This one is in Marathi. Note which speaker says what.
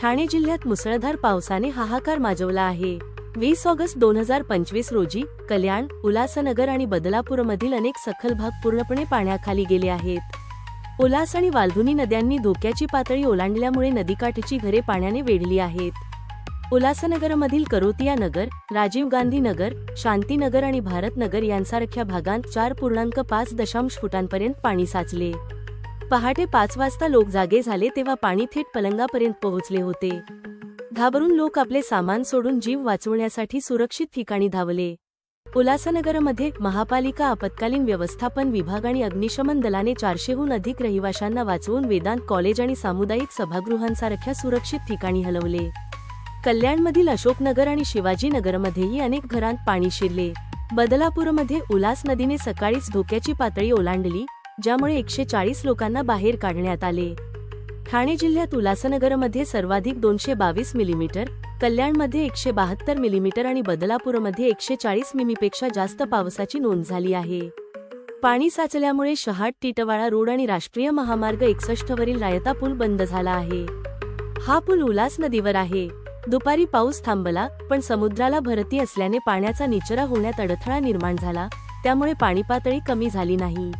Speaker 1: ठाणे जिल्ह्यात मुसळधार पावसाने हाहाकार माजवला आहे. वीस ऑगस्ट दोन हजार पंचवीस रोजी कल्याण उल्हासनगर आणि बदलापूरमधील अनेक सखल भाग पूर्णपणे पाण्याखाली गेले आहेत. उल्हास आणि वाल्धुनी नद्यांनी धोक्याची पातळी ओलांडल्यामुळे नदीकाठची घरे पाण्याने वेढली आहेत. उल्हासनगरमधील करोतिया नगर राजीव गांधी नगर शांतीनगर आणि भारतनगर यांसारख्या भागांत चार पूर्णांक पाच दशांश फुटांपर्यंत पाणी साचले. पहाटे पाच वाजता लोक जागे झाले तेव्हा पाणी थेट पलंगापर्यंत पोहोचले होते. घाबरून लोक आपले सामान सोडून जीव वाचवण्यासाठी सुरक्षित ठिकाणी धावले. उल्हासनगरमध्ये महापालिका आपत्कालीन व्यवस्थापन विभाग आणि अग्निशमन दलाने चारशेहून अधिक रहिवाशांना वाचवून वेदांत कॉलेज आणि सामुदायिक सभागृहांसारख्या सुरक्षित ठिकाणी हलवले. कल्याणमधील अशोकनगर आणि शिवाजीनगरमध्येही अनेक घरांत पाणी शिरले. बदलापूरमध्ये उल्हास नदीने सकाळीच धोक्याची पातळी ओलांडली ज्यामुळे एकशे चाळीस लोकांना बाहेर काढण्यात आले. ठाणे जिल्ह्यात उल्हासनगरमध्ये सर्वाधिक दोनशे बावीस मिलीमीटर कल्याणमध्ये एकशे बहात्तर मिलीमीटर आणि बदलापूरमध्ये एकशे चाळीस मिमीपेक्षा जास्त पावसाची नोंद झाली आहे. पाणी साचल्यामुळे शहाट टिटवाळा रोड आणि राष्ट्रीय महामार्ग एकसष्ट वरील रायता पूल बंद झाला आहे. हा पूल उल्हास नदीवर आहे. दुपारी पाऊस थांबला पण समुद्राला भरती असल्याने पाण्याचा निचरा होण्यात अडथळा निर्माण झाला त्यामुळे पाणी पातळी कमी झाली नाही.